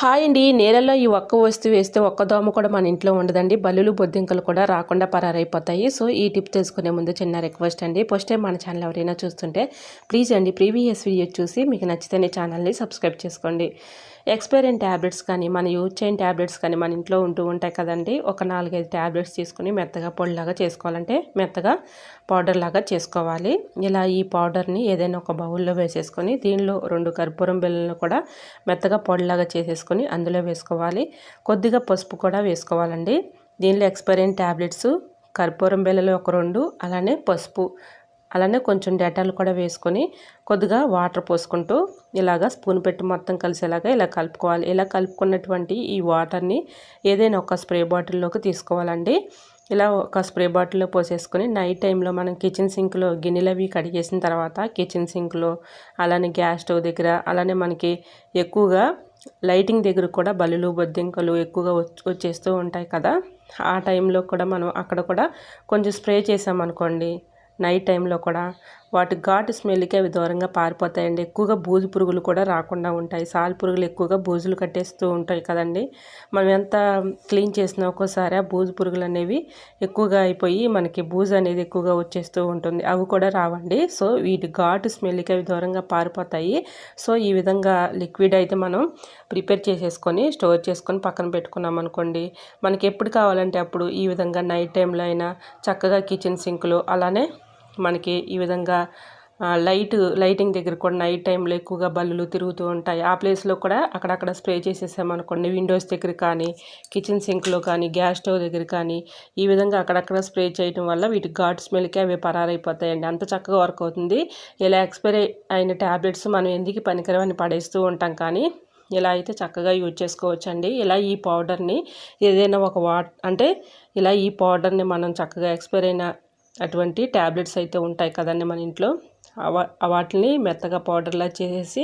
Hi అండి. నేలలో ఈ ఒక్క వస్తువు వేస్తే ఒక్క దోమ కూడా మన ఇంట్లో ఉండదండి. బల్లులు బొద్దింకలు కూడా రాకుండా పరారైపోతాయి. సో ఈ టిప్ తెలుసుకునే ముందు చిన్న రిక్వెస్ట్ అండి. ఫస్ట్ టైం మన ఛానల్ ఎవరైనా చూస్తుంటే ప్లీజ్ అండి ప్రీవియస్ వీడియో చూసి మీకు నచ్చితేనే ఛానల్ని సబ్స్క్రైబ్ చేసుకోండి. ఎక్స్పైరియన్ ట్యాబ్లెట్స్ కానీ మన యూజ్ చేయని ట్యాబ్లెట్స్ కానీ మన ఇంట్లో ఉంటూ ఉంటాయి కదండి. ఒక నాలుగైదు ట్యాబ్లెట్స్ తీసుకుని మెత్తగా పొడిలాగా చేసుకోవాలంటే మెత్తగా పౌడర్ లాగా చేసుకోవాలి. ఇలా ఈ పౌడర్ని ఏదైనా ఒక బౌల్లో వేసేసుకొని దీనిలో రెండు కర్పూరం బిళ్ళలను కూడా మెత్తగా పొడిలాగా చేసేసుకొని అందులో వేసుకోవాలి. కొద్దిగా పసుపు కూడా వేసుకోవాలండి. దీనిలో ఎక్స్పైరియన్ ట్యాబ్లెట్స్ కర్పూరం బిళ్ళలు ఒక రెండు అలానే పసుపు అలానే కొంచెం డెటాల్ కూడా వేసుకొని కొద్దిగా వాటర్ పోసుకుంటూ ఇలాగా స్పూన్ పెట్టి మొత్తం కలిసేలాగా ఇలా కలుపుకోవాలి. ఇలా కలుపుకున్నటువంటి ఈ వాటర్ని ఏదైనా ఒక స్ప్రే బాటిల్లోకి తీసుకోవాలండి. ఇలా ఒక స్ప్రే బాటిల్లో పోసేసుకొని నైట్ టైంలో మనం కిచెన్ సింక్లో గిన్నెలు అవి కడిగేసిన తర్వాత కిచెన్ సింక్లో అలానే గ్యాస్ స్టవ్ దగ్గర అలానే మనకి ఎక్కువగా లైటింగ్ దగ్గర కూడా బలులు బొద్దింకలు ఎక్కువగా వచ్చేస్తూ ఉంటాయి కదా. ఆ టైంలో కూడా మనం అక్కడ కూడా కొంచెం స్ప్రే చేసామనుకోండి నైట్ టైంలో కూడా వాటి ఘాటు స్మెల్కి అవి దూరంగా పారిపోతాయండి. ఎక్కువగా బూజు పురుగులు కూడా రాకుండా ఉంటాయి. సాల్ పురుగులు ఎక్కువగా బూజులు కట్టేస్తూ ఉంటాయి కదండి. మనం ఎంత క్లీన్ చేసినా ఒక్కోసారి ఆ బూజు పురుగులు అనేవి ఎక్కువగా అయిపోయి మనకి బూజు అనేది ఎక్కువగా వచ్చేస్తూ ఉంటుంది. అవి కూడా రావండి. సో వీటి ఘాటు స్మెల్కి అవి దూరంగా పారిపోతాయి. సో ఈ విధంగా లిక్విడ్ అయితే మనం ప్రిపేర్ చేసేసుకొని స్టోర్ చేసుకొని పక్కన పెట్టుకున్నాం అనుకోండి మనకి ఎప్పుడు కావాలంటే అప్పుడు ఈ విధంగా నైట్ టైంలో అయినా చక్కగా కిచెన్ సింక్లో అలానే మనకి ఈ విధంగా లైట్ లైటింగ్ దగ్గర కూడా నైట్ టైంలో ఎక్కువగా బల్లులు తిరుగుతూ ఉంటాయి. ఆ ప్లేస్లో కూడా అక్కడక్కడ స్ప్రే చేసేసామనుకోండి విండోస్ దగ్గర కానీ కిచెన్ సింక్లో కానీ గ్యాస్ స్టవ్ దగ్గర కానీ ఈ విధంగా అక్కడక్కడ స్ప్రే చేయడం వల్ల వీటి ఘాట్ స్మెల్కి అవి పరారైపోతాయండి. అంత చక్కగా వర్క్ అవుతుంది. ఇలా ఎక్స్పైరీ అయిన ట్యాబ్లెట్స్ మనం ఎందుకు పనికిరవని పడేస్తూ ఉంటాం కానీ ఇలా అయితే చక్కగా యూజ్ చేసుకోవచ్చండి. ఇలా ఈ పౌడర్ని ఏదైనా ఒక వాట్ అంటే ఇలా ఈ పౌడర్ని మనం చక్కగా ఎక్స్పైర్ అయిన అటువంటి ట్యాబ్లెట్స్ అయితే ఉంటాయి కదండి మన ఇంట్లో. వాటిని మెత్తగా పౌడర్లా చేసేసి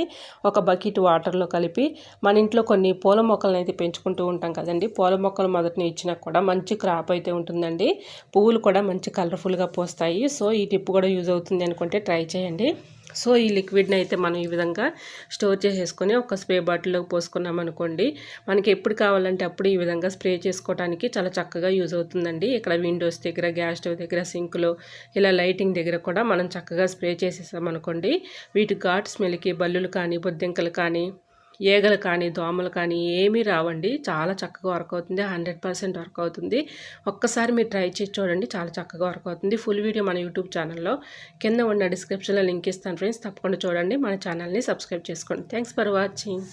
ఒక బకెట్ వాటర్లో కలిపి మన ఇంట్లో కొన్ని పూల మొక్కలను అయితే పెంచుకుంటూ ఉంటాం కదండి. పూల మొక్కలు మొదటిని ఇచ్చినా కూడా మంచి క్రాప్ అయితే ఉంటుందండి. పువ్వులు కూడా మంచి కలర్ఫుల్గా పోస్తాయి. సో ఈ టిప్ కూడా యూజ్ అవుతుంది అనుకుంటే ట్రై చేయండి. సో ఈ లిక్విడ్ని అయితే మనం ఈ విధంగా స్టోర్ చేసేసుకొని ఒక స్ప్రే బాటిల్లోకి పోసుకున్నాం అనుకోండి మనకి ఎప్పుడు కావాలంటే అప్పుడు ఈ విధంగా స్ప్రే చేసుకోవడానికి చాలా చక్కగా యూజ్ అవుతుందండి. ఇక్కడ విండోస్ దగ్గర గ్యాస్ స్టవ్ దగ్గర సింక్లో ఇలా లైటింగ్ దగ్గర కూడా మనం చక్కగా స్ప్రే చేసేసాం అనుకోండి. వీటి ఘాట్ స్మెల్కి బల్లులు కానీ బొద్దింకలు కానీ ఈగలు కానీ దోమలు కానీ ఏమీ రావండి. చాలా చక్కగా వర్క్ అవుతుంది. హండ్రెడ్ పర్సెంట్ వర్క్ అవుతుంది. ఒక్కసారి మీరు ట్రై చేసి చూడండి. చాలా చక్కగా వర్క్ అవుతుంది. ఫుల్ వీడియో మన యూట్యూబ్ ఛానల్లో కింద ఉన్న డిస్క్రిప్షన్లో లింక్ ఇస్తాను ఫ్రెండ్స్ తప్పకుండా చూడండి. మన ఛానల్ని సబ్స్క్రైబ్ చేసుకోండి. Thanks for watching